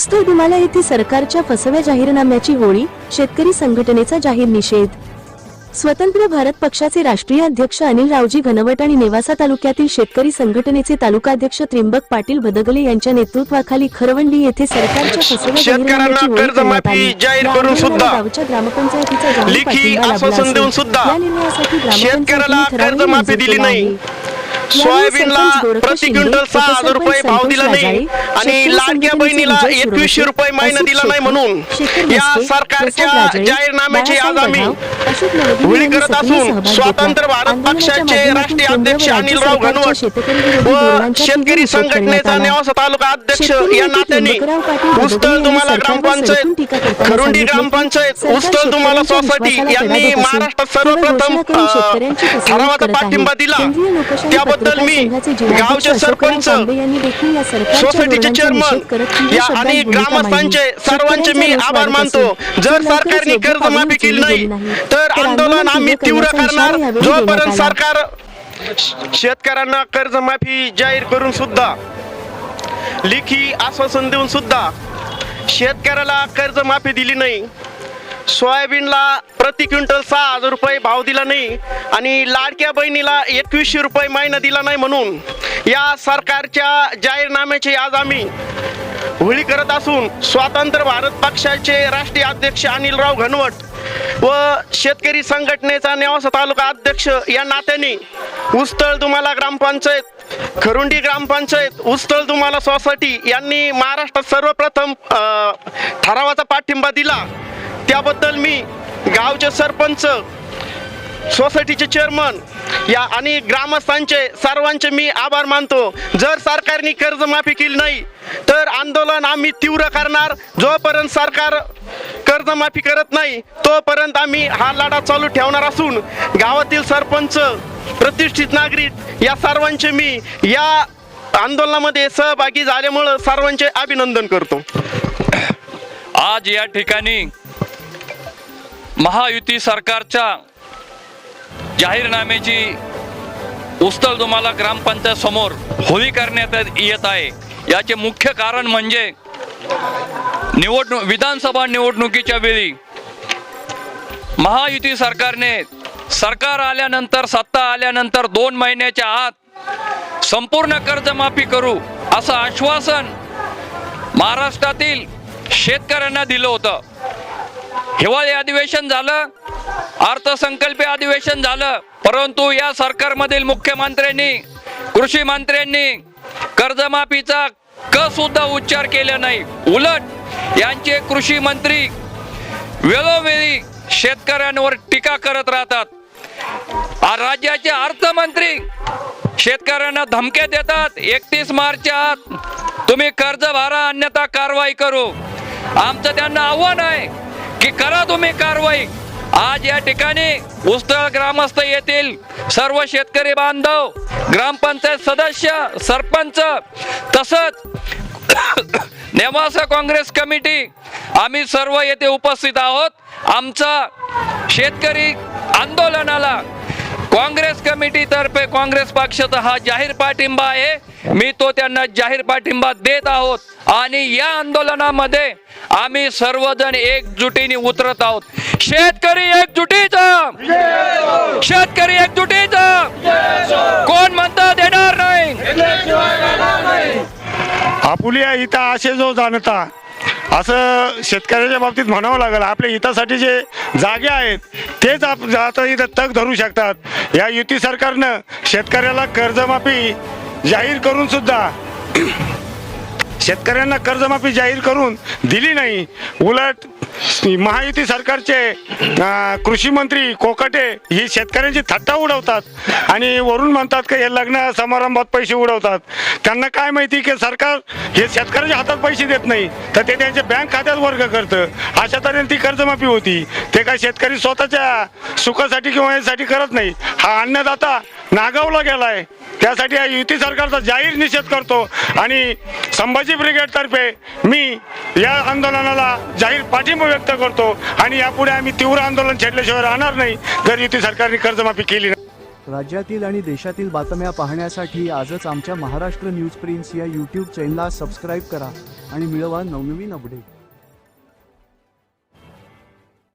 उस्तूर दुमाला येथे सरकारच्या फसव्या जाहीरनाम्याची होळी शेतकरी संघटनेचा जाहीर निषेध. स्वतंत्र भारत पक्षाचे राष्ट्रीय अध्यक्ष अनिल रावजी घनवट आणि नेवासा तालुक्यातील शेतकरी संघटनेचे तालुकाध्यक्ष त्रिंबक पाटील भदगले यांच्या नेतृत्वाखाली खरवंडी येथे सरकारच्या ग्रामपंचायतीचा या निर्णयासाठी ग्रामपंचायतीने ठराव सोयाबीनला प्रति क्विंटल सहा हजार रुपये भाव दिला नाही आणि लाडक्या बहिणीला एकवीसशे रुपये महिना दिला नाही म्हणून या सरकारच्या जाहीरनाम्याची आज आम्ही होळी करत असून. स्वातंत्र्य भारत पक्षाचे राष्ट्रीय अध्यक्ष अनिलराव सरकारच्या घनवट व शेतकरी संघटनेचा. नेवासा तालुका अध्यक्ष या नेते नात्याने उस्तळ यांनी तुम्हाला ग्रामपंचायत खरुंडी ग्रामपंचायत उस्तळ तुम्हाला सोसायटी यांनी महाराष्ट्रात सर्वप्रथम ठरावाचा. पाठिंबा दिला लोकशाही त्याबद्दल मी गावचे सरपंच सोसायटीचे चेअरमन या आणि ग्रामस्थांचे. सर्वांचे मी आभार मानतो जर सरकारने कर्जमाफी केली नाही तर आंदोलन आम्ही तीव्र करणार जोपर्यंत. सरकार शेतकऱ्यांना कर्जमाफी जाहीर करून सुद्धा लेखी आश्वासन देऊन सुद्धा शेतकऱ्याला कर्जमाफी दिली नाही सोयाबीनला प्रति क्विंटल सहा हजार रुपये भाव दिला नाही आणि लाडक्या बहिणीला एकवीसशे रुपये महिना दिला नाही म्हणून या सरकारच्या जाहीरनाम्याची आज आम्ही होळी करत असून स्वातंत्र्य भारत पक्षाचे राष्ट्रीय अध्यक्ष अनिलराव घनवट व शेतकरी संघटनेचा नेवासा तालुका अध्यक्ष या नात्याने उस्तळ तुम्हाला ग्रामपंचायत खरुंडी ग्रामपंचायत उस्तळ तुम्हाला सोसायटी यांनी महाराष्ट्रात सर्वप्रथम ठरावाचा पाठिंबा दिला. त्याबद्दल मी गावचे सरपंच सोसायटीचे चेअरमन या आणि ग्रामस्थांचे सर्वांचे मी आभार मानतो. जर सरकारने कर्जमाफी केली नाही तर आंदोलन आम्ही तीव्र करणार. जोपर्यंत सरकार कर्जमाफी करत नाही तोपर्यंत आम्ही हा लढा चालू ठेवणार असून गावातील सरपंच प्रतिष्ठित नागरिक या सर्वांचे मी या आंदोलनामध्ये सहभागी झाल्यामुळं सर्वांचे अभिनंदन करतो. आज या ठिकाणी महायुती सरकारच्या जाहीरनाम्याची उस्तल तुम्हाला ग्रामपंचायत समोर होळी करण्यात येत आहे. याचे मुख्य कारण म्हणजे निवडणूक विधानसभा निवडणुकीच्या वेळी महायुती सरकारने सरकार आल्यानंतर सत्ता आल्यानंतर दोन महिन्याच्या आत संपूर्ण कर्जमाफी करू असं आश्वासन महाराष्ट्रातील शेतकऱ्यांना दिलं होतं. हिवाळी अधिवेशन झालं अर्थसंकल्पीय अधिवेशन झालं परंतु या सरकारमधील मुख्यमंत्र्यांनी कृषी मंत्र्यांनी कर्जमाफीचा क सुद्धा उच्चार केला नाही. उलट यांचे कृषी मंत्री वेळोवेळी शेतकऱ्यांवर टीका करत राहतात. राज्याचे अर्थमंत्री शेतकऱ्यांना धमक्या देतात. एकतीस मार्चच्या आत तुम्ही कर्ज भरा अन्यथा कारवाई करू. आमचं त्यांना आव्हान आहे की करा तुम्ही कारवाई. आज या ठिकाणी उस्तळ ग्रामस्थ येथील सर्व शेतकरी बांधव ग्रामपंचायत सदस्य सरपंच तसंच नेवासा काँग्रेस कमिटी आम्ही सर्व येथे उपस्थित आहोत. आमचा शेतकरी आंदोलनाला काँग्रेस कमिटीतर्फे काँग्रेस पक्षाचा हा जाहीर पाठिंबा आहे. मी तो त्यांना जाहीर पाठिंबा देत आहोत आणि या आंदोलनामध्ये आम्ही सर्वजण एकजुटीने उतरत आहोत. शेतकरी एकजुटीचा! शेतकरी एकजुटीचा! कोण म्हणता देणार नाही? आपुलिया इथं असे जो जाणता. असं शेतकऱ्याच्या बाबतीत म्हणावं लागेल आपल्या हितासाठी जे जागे आहेत तेच आप आता इथं तग धरू शकतात. या युती सरकारनं शेतकऱ्याला कर्जमाफी जाहीर करून सुद्धा शेतकऱ्यांना कर्जमाफी जाहीर करून दिली नाही. उलट महायुती सरकारचे कृषी मंत्री कोकाटे ही शेतकऱ्यांची थट्टा उडवतात. आणि वरून म्हणतात की हे लग्न समारंभात पैसे उडवतात. त्यांना काय माहिती की सरकार हे शेतकऱ्याच्या हातात पैसे देत नाही तर ते त्यांच्या बँक खात्यात वर्ग करतं. अशा तऱ्हेने ती कर्जमाफी होती. ते काय शेतकरी स्वतःच्या सुखासाठी किंवा यासाठी करत नाही. हा अन्नदाता नागावला गेलाय. त्यासाठी या युती सरकारचा जाहीर निषेध करतो. आणि संभाजी ब्रिगेडतर्फे मी या आंदोलनाला जाहीर पाठिंबा व्यक्त करतो. आणि यापुढे आम्ही तीव्र आंदोलन छेडल्याशिवाय राहणार नाही. जर युती सरकारने कर्जमाफी केली नाही. राज्यातील आणि देशातील बातम्या पाहण्यासाठी आजच आमच्या महाराष्ट्र न्यूज प्रिन्स या यूट्यूब चॅनलला सबस्क्राईब करा. आणि मिळवा नवनवीन अपडेट